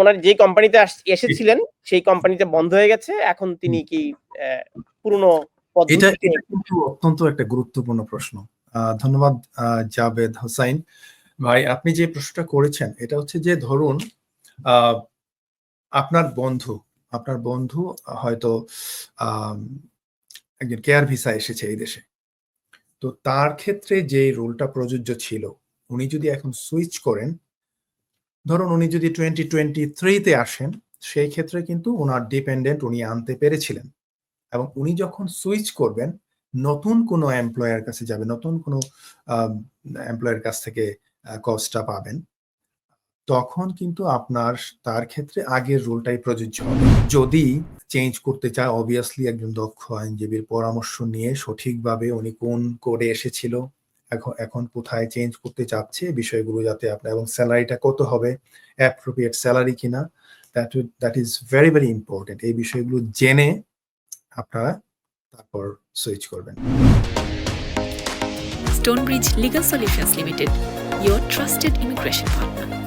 ওনার যে কোম্পানিতে এসেছিলেন সেই কোম্পানিতে বন্ধ হয়ে গেছে। এখন তিনি কি পুরনো এটা কিন্তু অত্যন্ত একটা গুরুত্বপূর্ণ প্রশ্ন। ধন্যবাদ জাভেদ হোসাইন। ভাই আপনি যে প্রশ্নটা করেছেন এটা হচ্ছে যে ধরুন আপনার বন্ধু আপনার বন্ধু হয়তো একজন কেয়ার ভিসা এসেছে এই দেশে। তো তার ক্ষেত্রে যে রুলটা প্রযোজ্য ছিল উনি যদি এখন সুইচ করেন ধরুন উনি যদি টোয়েন্টি টোয়েন্টি থ্রিতে আসেন, সেই ক্ষেত্রে কিন্তু ওনার ডিপেন্ডেন্ট উনি আনতে পেরেছিলেন। এবং উনি যখন সুইচ করবেন, নতুন কোনো এমপ্লয়ার কাছে যাবে, নতুন কোনো এমপ্লয়ার কাছ থেকে কস্টটা পাবেন, তখন কিন্তু আপনার তার ক্ষেত্রে আগের রুলটাই প্রযোজ্য যদি চেঞ্জ করতে চায় অবভিয়াসলি একজন দক্ষ আইনজীবীর পরামর্শ নিয়ে সঠিকভাবে উনি কোন কোডে এসেছিল এখন এখন কোথায় চেঞ্জ করতে চাচ্ছে বিষয়গুলো যাতে আপনার, এবং স্যালারিটা কত হবে অ্যাপ্রোপ্রিয়েট স্যালারি কিনা that that is very very important এই বিষয়গুলো জেনে আপনারা তারপর সুইচ করবেন Stonebridge legal solutions limited your trusted immigration partner.